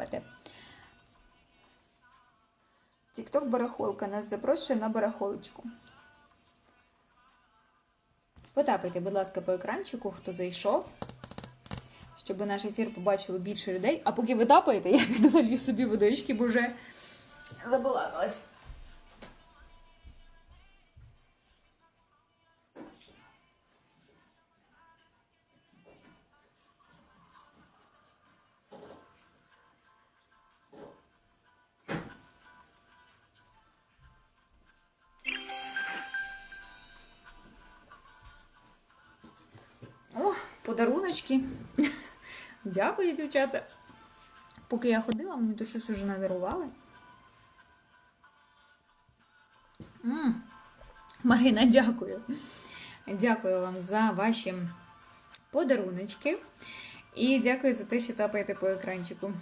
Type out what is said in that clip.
спробувати. Тікток барахолка нас запрошує на барахолочку. Потапайте, будь ласка, по екранчику, хто зайшов, щоб наш ефір побачило більше людей. А поки ви тапаєте, я піду собі водички, бо вже забалакалась. Подаруночки. Дякую, дівчата. Поки я ходила, мені то щось уже надарували. м Марина, дякую. Дякую вам за ваші подаруночки. І дякую за те, що тапаєте по екранчику.